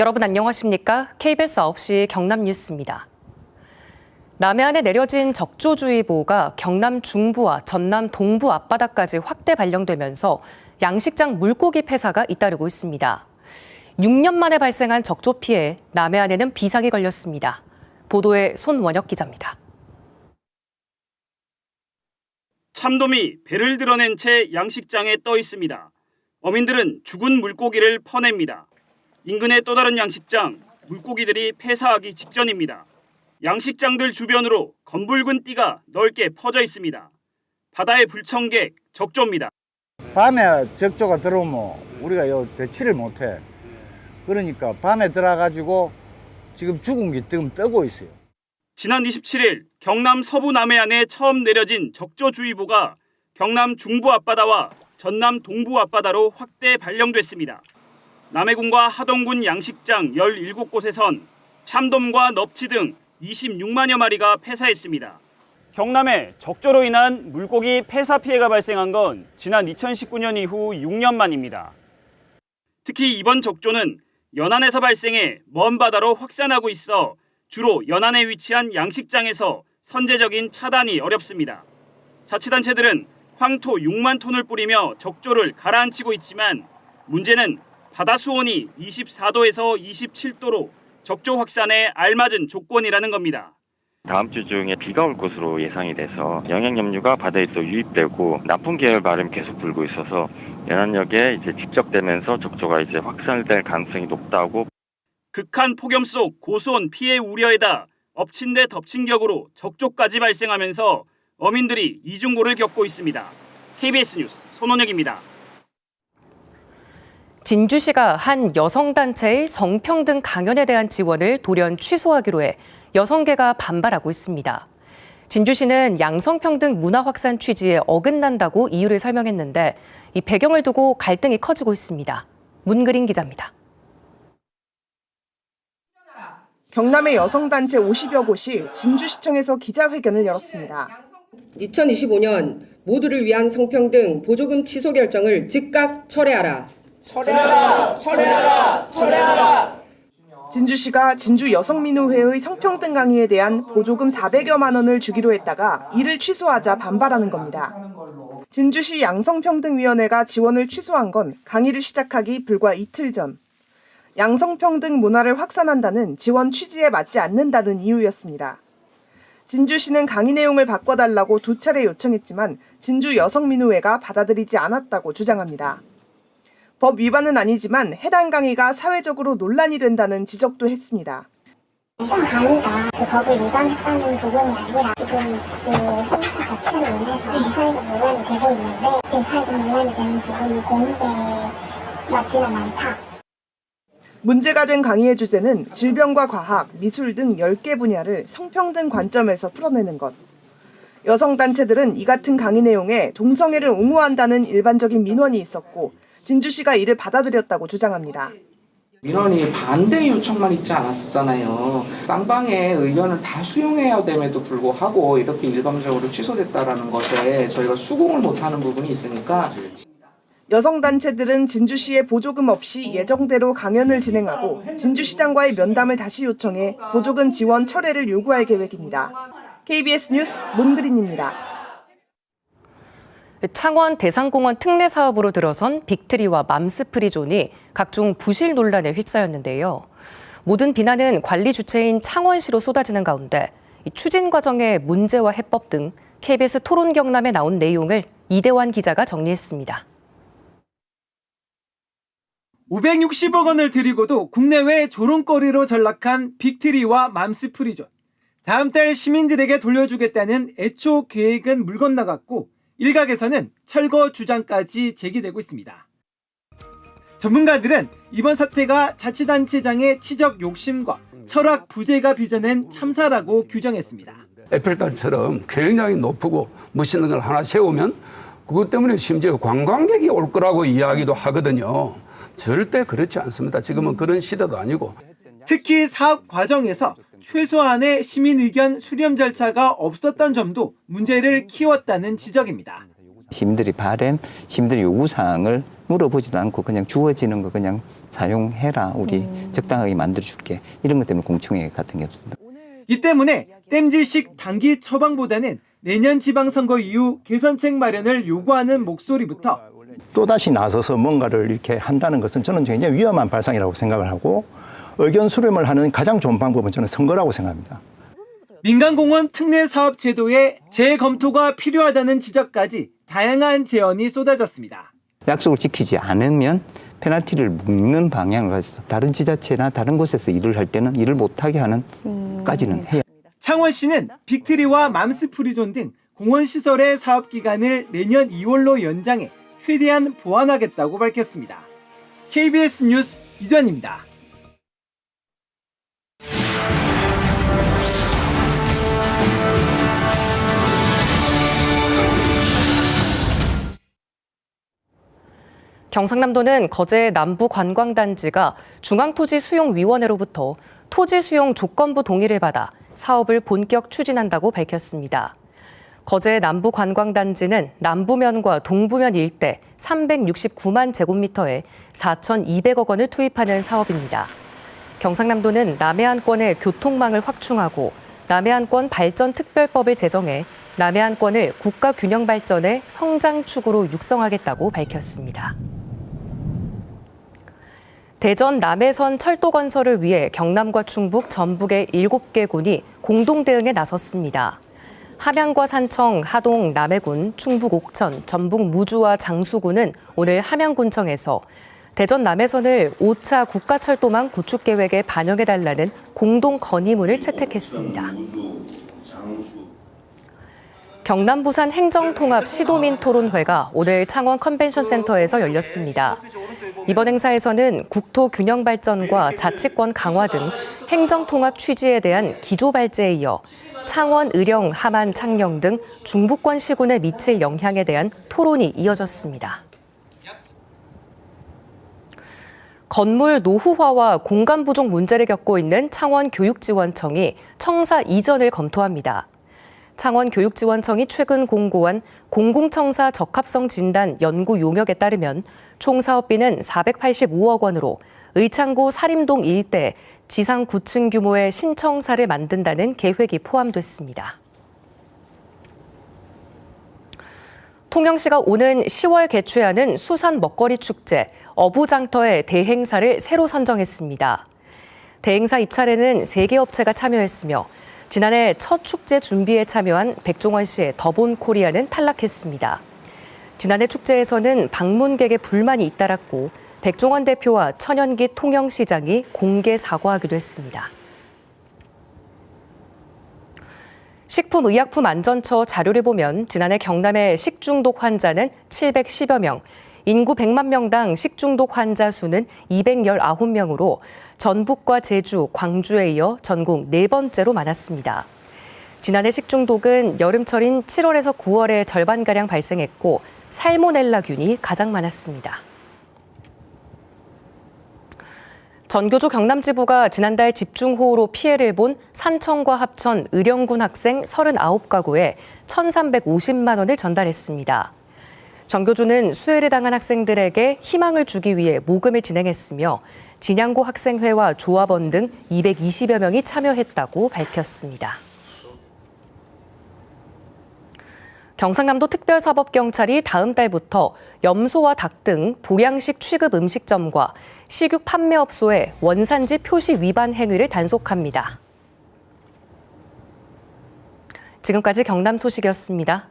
여러분 안녕하십니까? KBS 9시 경남 뉴스입니다. 남해안에 내려진 적조주의보가 경남 중부와 전남 동부 앞바다까지 확대 발령되면서 양식장 물고기 폐사가 잇따르고 있습니다. 6년 만에 발생한 적조 피해 남해안에는 비상이 걸렸습니다. 보도에 손원혁 기자입니다. 참돔이 배를 드러낸 채 양식장에 떠 있습니다. 어민들은 죽은 물고기를 퍼냅니다. 인근의 또 다른 양식장, 물고기들이 폐사하기 직전입니다. 양식장들 주변으로 검붉은 띠가 넓게 퍼져 있습니다. 바다의 불청객, 적조입니다. 밤에 적조가 들어오면 우리가 요 배치를 못해. 그러니까 밤에 들어가지고 지금 죽은 게 지금 뜨고 있어요. 지난 27일 경남 서부 남해안에 처음 내려진 적조주의보가 경남 중부 앞바다와 전남 동부 앞바다로 확대 발령됐습니다. 남해군과 하동군 양식장 17곳에선 참돔과 넙치 등 26만여 마리가 폐사했습니다. 경남에 적조로 인한 물고기 폐사 피해가 발생한 건 지난 2019년 이후 6년 만입니다. 특히 이번 적조는 연안에서 발생해 먼 바다로 확산하고 있어 주로 연안에 위치한 양식장에서 선제적인 차단이 어렵습니다. 자치단체들은 황토 6만 톤을 뿌리며 적조를 가라앉히고 있지만 문제는 바다 수온이 24도에서 27도로 적조 확산에 알맞은 조건이라는 겁니다. 다음 주 중에 비가 올 것으로 예상이 돼서 영양 염류가 바다에 또 유입되고 나쁜 계열 바람이 계속 불고 있어서 연안역에 이제 집적되면서 적조가 이제 확산될 가능성이 높다고 극한 폭염 속 고수온 피해 우려에다 엎친 데 덮친 격으로 적조까지 발생하면서 어민들이 이중고를 겪고 있습니다. KBS 뉴스 손원혁입니다. 진주시가 한 여성단체의 성평등 강연에 대한 지원을 돌연 취소하기로 해 여성계가 반발하고 있습니다. 진주시는 양성평등 문화 확산 취지에 어긋난다고 이유를 설명했는데 이 배경을 두고 갈등이 커지고 있습니다. 문그린 기자입니다. 경남의 여성단체 50여 곳이 진주시청에서 기자회견을 열었습니다. 2025년 모두를 위한 성평등 보조금 취소 결정을 즉각 철회하라. 진주시가 진주 여성민우회의 성평등 강의에 대한 보조금 400여만 원을 주기로 했다가 이를 취소하자 반발하는 겁니다. 진주시 양성평등위원회가 지원을 취소한 건 강의를 시작하기 불과 이틀 전. 양성평등 문화를 확산한다는 지원 취지에 맞지 않는다는 이유였습니다. 진주시는 강의 내용을 바꿔달라고 두 차례 요청했지만 진주 여성민우회가 받아들이지 않았다고 주장합니다. 법 위반은 아니지만 해당 강의가 사회적으로 논란이 된다는 지적도 했습니다. 해당 강의가 그 법을 위반했다는 부분이 아니라 지금 그 행사 자체로 인해서 사회적 논란이 되고 있는데 그 사회적 논란이 되는 부분이 공익에 맞지는 않다. 문제가 된 강의의 주제는 질병과 과학, 미술 등 10개 분야를 성평등 관점에서 풀어내는 것. 여성단체들은 이 같은 강의 내용에 동성애를 옹호한다는 일반적인 민원이 있었고 진주시가 이를 받아들였다고 주장합니다. 민원이 반대 요청만 있지 않았었잖아요. 쌍방의 의견을 다 수용해야 됨에도 불구하고 이렇게 일방적으로 취소됐다라는 것에 저희가 수긍을 못하는 부분이 있으니까 여성단체들은 진주시에 보조금 없이 예정대로 강연을 진행하고 진주시장과의 면담을 다시 요청해 보조금 지원 철회를 요구할 계획입니다. KBS 뉴스 문그린입니다. 창원 대상공원 특례 사업으로 들어선 빅트리와 맘스프리존이 각종 부실 논란에 휩싸였는데요. 모든 비난은 관리 주체인 창원시로 쏟아지는 가운데 이 추진 과정의 문제와 해법 등 KBS 토론 경남에 나온 내용을 이대환 기자가 정리했습니다. 560억 원을 들이고도 국내외 조롱거리로 전락한 빅트리와 맘스프리존. 다음 달 시민들에게 돌려주겠다는 애초 계획은 물 건너갔고 일각에서는 철거 주장까지 제기되고 있습니다. 전문가들은 이번 사태가 자치단체장의 치적 욕심과 철학 부재가 빚어낸 참사라고 규정했습니다. 에펠탑처럼 굉장히 높고 멋있는 걸 하나 세우면 그것 때문에 심지어 관광객이 올 거라고 이야기도 하거든요. 절대 그렇지 않습니다. 지금은 그런 시대도 아니고. 특히 사업 과정에서 최소한의 시민 의견 수렴 절차가 없었던 점도 문제를 키웠다는 지적입니다. 시민들이 바램, 시민들의 요구사항을 물어보지도 않고 그냥 주어지는 거 그냥 사용해라. 우리 적당하게 만들어줄게. 이런 것 때문에 공청회 같은 게 없습니다. 이 때문에 땜질식 단기 처방보다는 내년 지방선거 이후 개선책 마련을 요구하는 목소리부터 또다시 나서서 뭔가를 이렇게 한다는 것은 저는 굉장히 위험한 발상이라고 생각을 하고 의견 수렴을 하는 가장 좋은 방법은 저는 선거라고 생각합니다. 민간공원 특례 사업 제도의 재검토가 필요하다는 지적까지 다양한 제언이 쏟아졌습니다. 약속을 지키지 않으면 페널티를 묻는 방향으로 가서 다른 지자체나 다른 곳에서 일을 할 때는 일을 못하게 하는 까지는 해야 창원시는 빅트리와 맘스프리존 등 공원 시설의 사업 기간을 내년 2월로 연장해 최대한 보완하겠다고 밝혔습니다. KBS 뉴스 이전입니다. 경상남도는 거제 남부 관광단지가 중앙토지수용위원회로부터 토지 수용 조건부 동의를 받아 사업을 본격 추진한다고 밝혔습니다. 거제 남부 관광단지는 남부면과 동부면 일대 369만 제곱미터에 4,200억 원을 투입하는 사업입니다. 경상남도는 남해안권의 교통망을 확충하고 남해안권 발전 특별법을 제정해 남해안권을 국가 균형 발전의 성장 축으로 육성하겠다고 밝혔습니다. 대전 남해선 철도 건설을 위해 경남과 충북, 전북의 7개 군이 공동 대응에 나섰습니다. 함양과 산청, 하동, 남해군, 충북 옥천, 전북 무주와 장수군은 오늘 함양군청에서 대전 남해선을 5차 국가철도망 구축 계획에 반영해달라는 공동 건의문을 채택했습니다. 경남 부산 행정통합 시도민 토론회가 오늘 창원 컨벤션 센터에서 열렸습니다. 이번 행사에서는 국토 균형 발전과 자치권 강화 등 행정 통합 취지에 대한 기조 발제에 이어 창원, 의령, 함안, 창녕 등 중부권 시군에 미칠 영향에 대한 토론이 이어졌습니다. 건물 노후화와 공간 부족 문제를 겪고 있는 창원 교육지원청이 청사 이전을 검토합니다. 창원 교육지원청이 최근 공고한 공공청사 적합성 진단 연구 용역에 따르면 총 사업비는 485억 원으로 의창구 사림동 일대 지상 9층 규모의 신청사를 만든다는 계획이 포함됐습니다. 통영시가 오는 10월 개최하는 수산 먹거리 축제 어부장터의 대행사를 새로 선정했습니다. 대행사 입찰에는 3개 업체가 참여했으며 지난해 첫 축제 준비에 참여한 백종원 씨의 더본 코리아는 탈락했습니다. 지난해 축제에서는 방문객의 불만이 잇따랐고 백종원 대표와 천연기 통영시장이 공개 사과하기도 했습니다. 식품의약품안전처 자료를 보면 지난해 경남의 식중독 환자는 710여 명, 인구 100만 명당 식중독 환자 수는 219명으로 전북과 제주, 광주에 이어 전국 네 번째로 많았습니다. 지난해 식중독은 여름철인 7월에서 9월에 절반가량 발생했고 살모넬라균이 가장 많았습니다. 전교조 경남지부가 지난달 집중호우로 피해를 본 산청과 합천, 의령군 학생 39가구에 1,350만 원을 전달했습니다. 전교조는 수해를 당한 학생들에게 희망을 주기 위해 모금을 진행했으며 진양고 학생회와 조합원 등 220여 명이 참여했다고 밝혔습니다. 경상남도 특별사법경찰이 다음 달부터 염소와 닭 등 보양식 취급 음식점과 식육 판매업소의 원산지 표시 위반 행위를 단속합니다. 지금까지 경남 소식이었습니다.